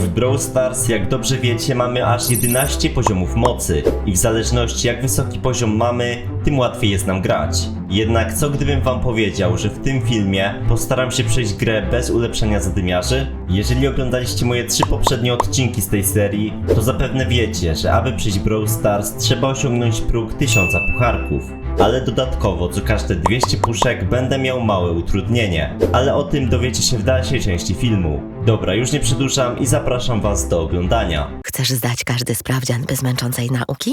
W Brawl Stars, jak dobrze wiecie, mamy aż 11 poziomów mocy i w zależności jak wysoki poziom mamy, tym łatwiej jest nam grać. Jednak co gdybym wam powiedział, że w tym filmie postaram się przejść grę bez ulepszenia zadymiarzy? Jeżeli oglądaliście moje trzy poprzednie odcinki z tej serii, to zapewne wiecie, że aby przejść Brawl Stars trzeba osiągnąć próg 1000 pucharków. Ale dodatkowo co każde 200 puszek będę miał małe utrudnienie. Ale o tym dowiecie się w dalszej części filmu. Dobra, już nie przedłużam i zapraszam was do oglądania. Chcesz zdać każdy sprawdzian bez męczącej nauki?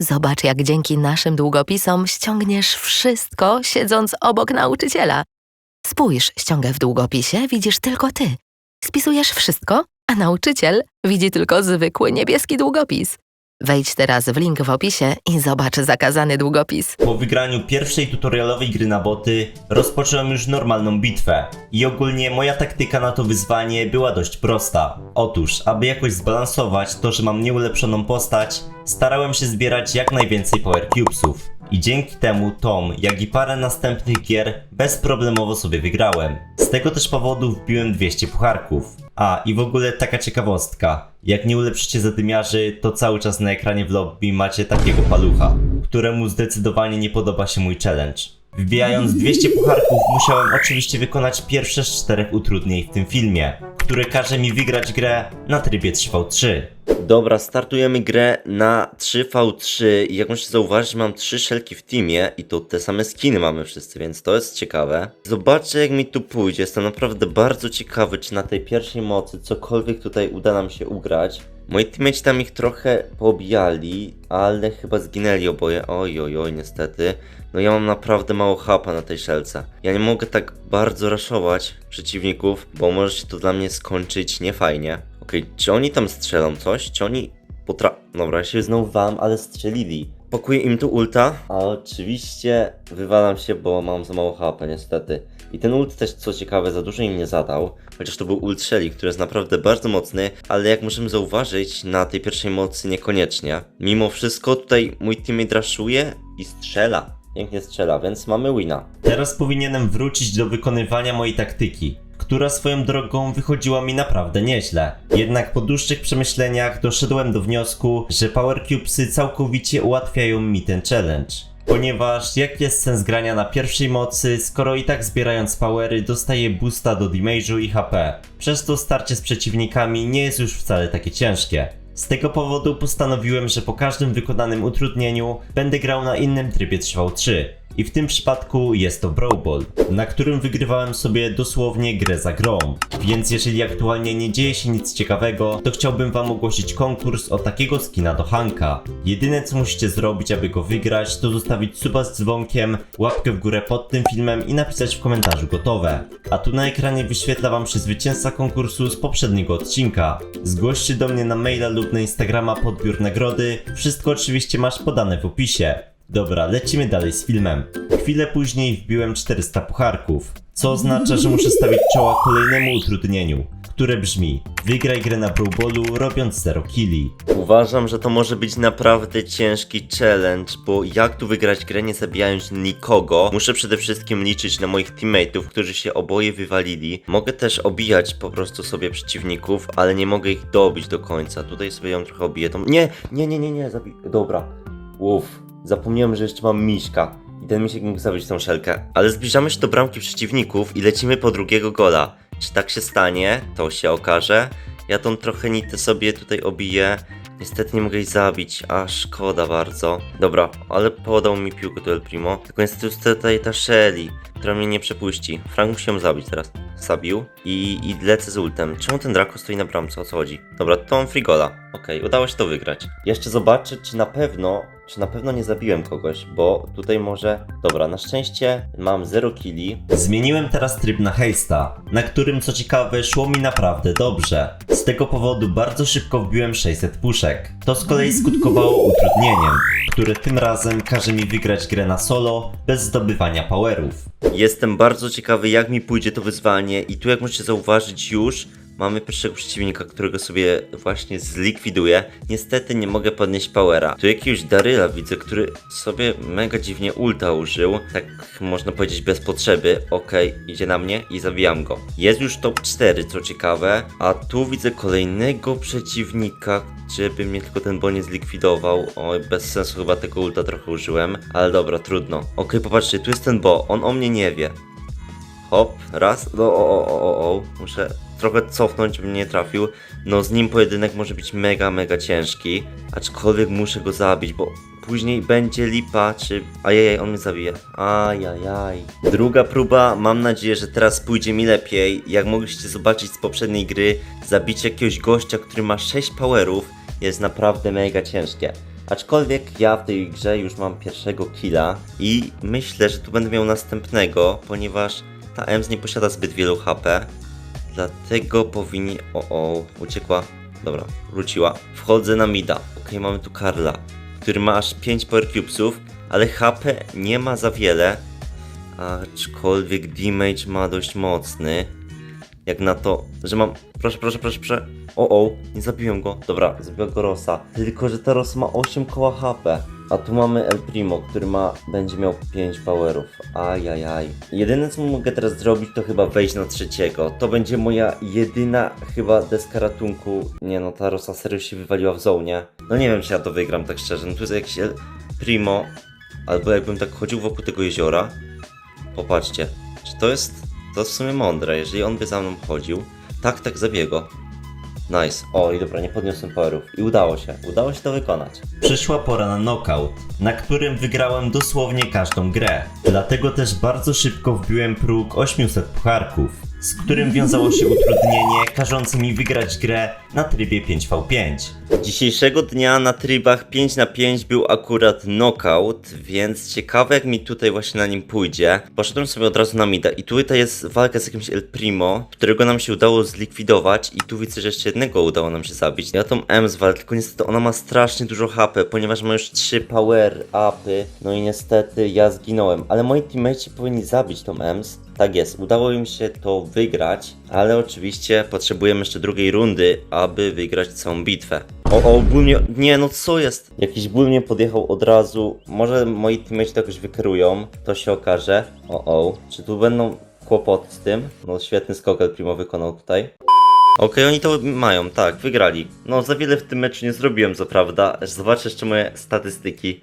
Zobacz, jak dzięki naszym długopisom ściągniesz wszystko, siedząc obok nauczyciela. Spójrz, ściągę w długopisie widzisz tylko ty. Spisujesz wszystko, a nauczyciel widzi tylko zwykły niebieski długopis. Wejdź teraz w link w opisie i zobacz zakazany długopis. Po wygraniu pierwszej tutorialowej gry na boty rozpocząłem już normalną bitwę i ogólnie moja taktyka na to wyzwanie była dość prosta. Otóż, aby jakoś zbalansować to, że mam nieulepszoną postać, starałem się zbierać jak najwięcej Power Cubesów. I dzięki temu Tom, jak i parę następnych gier bezproblemowo sobie wygrałem. Z tego też powodu wbiłem 200 pucharków. A i w ogóle taka ciekawostka. Jak nie ulepszycie zadymiarzy, to cały czas na ekranie w lobby macie takiego palucha, któremu zdecydowanie nie podoba się mój challenge. Wbijając 200 pucharków musiałem oczywiście wykonać pierwsze z czterech utrudnień w tym filmie, które każe mi wygrać grę na trybie 3v3. Dobra, startujemy grę na 3v3 i jak możecie zauważyć mam trzy szelki w teamie i to te same skiny mamy wszyscy, więc to jest ciekawe. Zobaczę jak mi tu pójdzie, jestem naprawdę bardzo ciekawy czy na tej pierwszej mocy cokolwiek tutaj uda nam się ugrać. Moi teammates tam ich trochę pobijali, ale chyba zginęli oboje. Oj, oj, oj, niestety. No ja mam naprawdę mało hapa na tej szelce. Ja nie mogę tak bardzo raszować przeciwników, bo może się to dla mnie skończyć niefajnie. Okej, czy oni tam strzelą coś? Czy oni potra... Dobra, się znowu wam, ale strzelili. Pakuję im tu ulta, a oczywiście wywalam się, bo mam za mało hapa niestety. I ten ult też, co ciekawe, za dużo im nie zadał. Chociaż to był ult Shelly, który jest naprawdę bardzo mocny, ale jak możemy zauważyć, na tej pierwszej mocy niekoniecznie. Mimo wszystko tutaj mój teammate raszuje i strzela. Pięknie strzela, więc mamy wina. Teraz powinienem wrócić do wykonywania mojej taktyki, która swoją drogą wychodziła mi naprawdę nieźle. Jednak po dłuższych przemyśleniach doszedłem do wniosku, że Power Cubesy całkowicie ułatwiają mi ten challenge. Ponieważ jaki jest sens grania na pierwszej mocy, skoro i tak zbierając powery dostaję boosta do damage'u i HP. Przez to starcie z przeciwnikami nie jest już wcale takie ciężkie. Z tego powodu postanowiłem, że po każdym wykonanym utrudnieniu będę grał na innym trybie 3v3. I w tym przypadku jest to Brawl Ball, na którym wygrywałem sobie dosłownie grę za grą. Więc jeżeli aktualnie nie dzieje się nic ciekawego, to chciałbym wam ogłosić konkurs o takiego skina do Hanka. Jedyne co musicie zrobić, aby go wygrać, to zostawić suba z dzwonkiem, łapkę w górę pod tym filmem i napisać w komentarzu gotowe. A tu na ekranie wyświetla wam się zwycięzca konkursu z poprzedniego odcinka. Zgłoście do mnie na maila lub na Instagrama podbiór nagrody. Wszystko oczywiście masz podane w opisie. Dobra, lecimy dalej z filmem. Chwilę później wbiłem 400 pucharków, co oznacza, że muszę stawić czoła kolejnemu utrudnieniu, które brzmi Wygraj grę na Bowlu robiąc 0 killi. Uważam, że to może być naprawdę ciężki challenge, bo jak tu wygrać grę nie zabijając nikogo? Muszę przede wszystkim liczyć na moich teammateów, którzy się oboje wywalili. Mogę też obijać po prostu sobie przeciwników, ale nie mogę ich dobić do końca. Tutaj sobie ją trochę obiję. Nie, nie, nie, nie, nie. Dobra. Uff. Zapomniałem, że jeszcze mam miśka. I ten misiek mógł zabić tą szelkę. Ale zbliżamy się do bramki przeciwników i lecimy po drugiego gola. Czy tak się stanie? To się okaże. Ja tą trochę nitę sobie tutaj obiję. Niestety nie mogę jej zabić, a szkoda bardzo. Dobra, ale podał mi piłkę tu El Primo. Tylko niestety jest tutaj ta Shelly, która mnie nie przepuści. Frank musi ją zabić teraz. Zabił i, i lecę z ultem. Czemu ten Draco stoi na bramce? O co chodzi? Dobra, to mam frigola. Okej, udało się to wygrać. Jeszcze zobaczę, czy na pewno, czy na pewno nie zabiłem kogoś, bo tutaj może... Dobra, na szczęście mam 0 killi. Zmieniłem teraz tryb na hejsta, na którym co ciekawe szło mi naprawdę dobrze. Z tego powodu bardzo szybko wbiłem 600 puszek. To z kolei skutkowało utrudnieniem, które tym razem każe mi wygrać grę na solo, bez zdobywania powerów. Jestem bardzo ciekawy jak mi pójdzie to wyzwanie i tu jak możecie zauważyć już mamy pierwszego przeciwnika, którego sobie właśnie zlikwiduję. Niestety nie mogę podnieść powera. Tu jakiegoś Daryla widzę, który sobie mega dziwnie ulta użył. Tak można powiedzieć bez potrzeby. Okej, idzie na mnie i zabijam go. Jest już top 4, co ciekawe. A tu widzę kolejnego przeciwnika, żeby mnie tylko ten bo nie zlikwidował. Oj, bez sensu chyba tego ulta trochę użyłem. Ale dobra, trudno. Okej, popatrzcie, tu jest ten bo. On o mnie nie wie. Hop, raz, no o, o, o, o, muszę trochę cofnąć, bym nie trafił. No z nim pojedynek może być mega, mega ciężki, aczkolwiek muszę go zabić, bo później będzie lipa, czy... Ajajaj, on mnie zabije. Ajajaj. Druga próba, mam nadzieję, że teraz pójdzie mi lepiej. Jak mogliście zobaczyć z poprzedniej gry, zabicie jakiegoś gościa, który ma 6 powerów jest naprawdę mega ciężkie. Aczkolwiek ja w tej grze już mam pierwszego killa i myślę, że tu będę miał następnego, ponieważ ta EMS nie posiada zbyt wielu HP. Dlatego powinni... O, o, uciekła. Dobra, wróciła. Wchodzę na mida. Okej, mamy tu Karla, który ma aż 5 power cubesów, ale HP nie ma za wiele. Aczkolwiek damage ma dość mocny. Jak na to, że mam... Proszę, proszę, proszę, proszę. O, o, nie zabiłem go. Dobra, zabiłem go Rosa. Tylko, że ta Ros ma 8 koła HP. A tu mamy El Primo, który ma, będzie miał 5 powerów. Ajajaj. Jedyne co mogę teraz zrobić to chyba wejść na trzeciego. To będzie moja jedyna chyba deska ratunku. Nie no, ta Rosa serio się wywaliła w zonie. No nie wiem czy ja to wygram tak szczerze. No tu jest jakiś El Primo. Albo jakbym tak chodził wokół tego jeziora. Popatrzcie. Czy to jest, to jest w sumie mądre, jeżeli on by za mną chodził. Tak, tak, zabiego. Nice. O, i dobra, nie podniosłem powerów. I udało się. Udało się to wykonać. Przyszła pora na knockout, na którym wygrałem dosłownie każdą grę. Dlatego też bardzo szybko wbiłem próg 800 pucharków, z którym wiązało się utrudnienie każące mi wygrać grę na trybie 5v5. Dzisiejszego dnia na trybach 5 na 5 był akurat knockout, więc ciekawe jak mi tutaj właśnie na nim pójdzie. Poszedłem sobie od razu na mida i tutaj jest walka z jakimś El Primo, którego nam się udało zlikwidować i tu widzę, że jeszcze jednego udało nam się zabić. Ja tą M zwalę, tylko niestety ona ma strasznie dużo HP, ponieważ ma już 3 power upy, no i niestety ja zginąłem, ale moi teammates powinni zabić tą Ems. Tak jest, udało im się to wygrać, ale oczywiście potrzebujemy jeszcze drugiej rundy, aby wygrać całą bitwę. O, o, ból mnie, nie no co jest? Jakiś ból mnie podjechał od razu, może moi teammates to jakoś wykierują, to się okaże. O, o, czy tu będą kłopoty z tym? No świetny skok El Primo wykonał tutaj. Okej, oni to mają, tak, wygrali. No, za wiele w tym meczu nie zrobiłem, co prawda. Zobaczę jeszcze moje statystyki.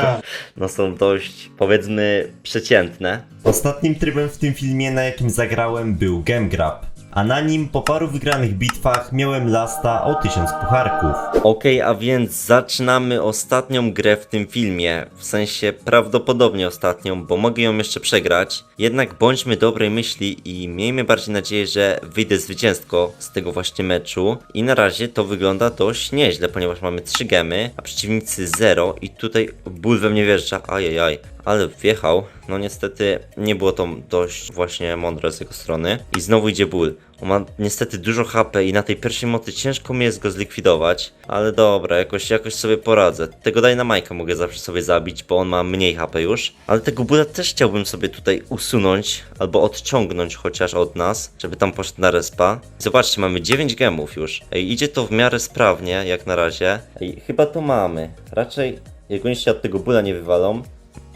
no, są dość, powiedzmy, przeciętne. Ostatnim trybem w tym filmie, na jakim zagrałem, był Game Grab. A na nim po paru wygranych bitwach miałem lasta o 1000 pucharków. Okej, a więc zaczynamy ostatnią grę w tym filmie. W sensie prawdopodobnie ostatnią, bo mogę ją jeszcze przegrać. Jednak bądźmy dobrej myśli i miejmy bardziej nadzieję, że wyjdę zwycięsko z tego właśnie meczu. I na razie to wygląda dość nieźle, ponieważ mamy 3 gemy, a przeciwnicy 0 i tutaj ból we mnie wjeżdża. Ajajaj. Ale wjechał. No niestety nie było to dość właśnie mądre z jego strony. I znowu idzie ból. On ma niestety dużo HP i na tej pierwszej mocy ciężko mi jest go zlikwidować. Ale dobra, jakoś, jakoś sobie poradzę. Tego Dynamike'a mogę zawsze sobie zabić, bo on ma mniej HP już. Ale tego bóla też chciałbym sobie tutaj usunąć, albo odciągnąć chociaż od nas, żeby tam poszedł na respa. Zobaczcie, mamy 9 gemów już. Ej, idzie to w miarę sprawnie, jak na razie. Ej, chyba to mamy. Raczej, jak oni się od tego bóla nie wywalą,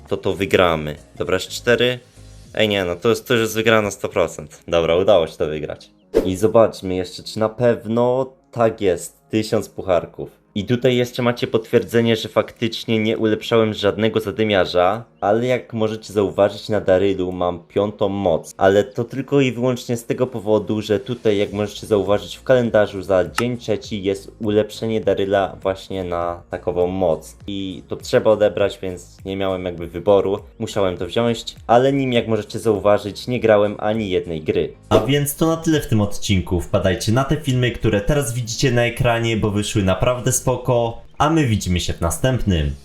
to to wygramy. Dobra, jeszcze 4. Ej nie, no to jest, to już jest wygrana na 100%. Dobra, udało się to wygrać. I zobaczmy jeszcze, czy na pewno tak jest. 1000 pucharków. I tutaj jeszcze macie potwierdzenie, że faktycznie nie ulepszałem żadnego zadymiarza, ale jak możecie zauważyć na Darylu mam piątą moc. Ale to tylko i wyłącznie z tego powodu, że tutaj jak możecie zauważyć w kalendarzu za dzień trzeci jest ulepszenie Daryla właśnie na takową moc. I to trzeba odebrać, więc nie miałem jakby wyboru. Musiałem to wziąć, ale nim jak możecie zauważyć nie grałem ani jednej gry. A więc to na tyle w tym odcinku. Wpadajcie na te filmy, które teraz widzicie na ekranie, bo wyszły naprawdę spoko. A my widzimy się w następnym.